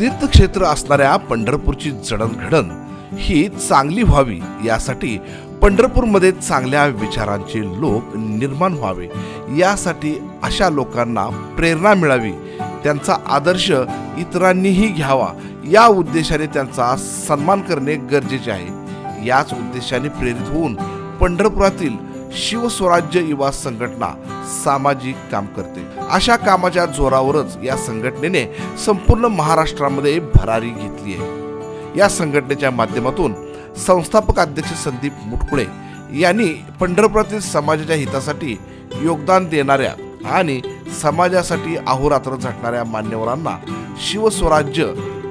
तीर्थक्षेत्र असणाऱ्या पंढरपूरची जडणघडण ही चांगली व्हावी यासाठी पंढरपूरमध्ये चांगल्या विचारांचे लोक निर्माण व्हावे. यासाठी अशा लोकांना प्रेरणा मिळावी. त्यांचा आदर्श इतरांनीही घ्यावा. या उद्देशाने त्यांचा सन्मान करणे गरजेचे आहे. याच उद्देशाने प्रेरित होऊन पंढरपुरातील शिवस्वराज्य युवा संघटना सामाजिक काम करते. अशा कामाच्या जोरावरच या संघटनेने संपूर्ण महाराष्ट्रामध्ये भरारी घेतली आहे. या संघटनेच्या माध्यमातून संस्थापक अध्यक्ष संदीप मुटकुळे यांनी पंढरपुरातील समाजाच्या हितासाठी योगदान देणाऱ्या आणि समाजासाठी अहोरात्र झटणाऱ्या मान्यवरांना शिवस्वराज्य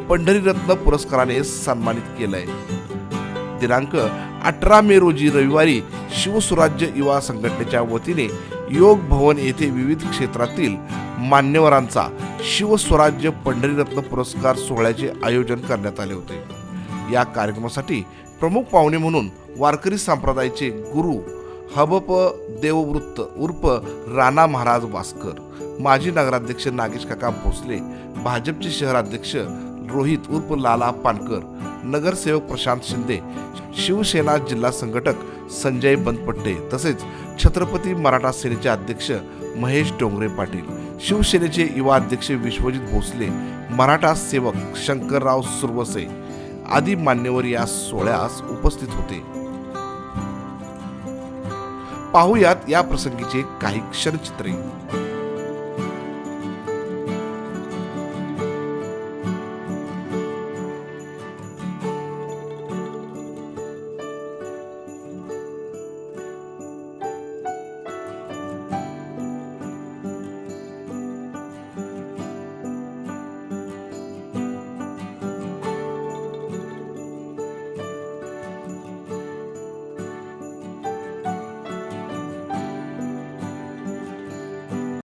पंढरीरत्न पुरस्काराने सन्मानित केलंय. दिनांक अठरा मे रोजी रविवारी शिवसुराज्य युवा संघटनेच्या वतीने योग भवन येथे विविध क्षेत्रातील मान्यवरांचा शिवस्वराज्य पंढरीरत्न पुरस्कार सोहळ्याचे आयोजन करण्यात आले होते. या कार्यक्रमासाठी प्रमुख पाहुणे म्हणून वारकरी संप्रदायाचे गुरु हबप देववृत्त उर्फ राणा महाराज वास्कर माजी नगराध्यक्ष नागेश काका भोसले भाजपचे शहराध्यक्ष रोहित उर्फ लाला पानकर नगरसेवक प्रशांत शिंदे शिवसेना जिल्हा संघटक संजय बनपट्टे तसेच छत्रपती मराठा सेनेचे अध्यक्ष महेश डोंगरे पाटील शिवसेनेचे युवा अध्यक्ष विश्वजित भोसले मराठा सेवक शंकरराव सुरवसे आदी मान्यवर या सोहळ्यास उपस्थित होते. पाहुयात या प्रसंगीचे काही क्षणचित्रे.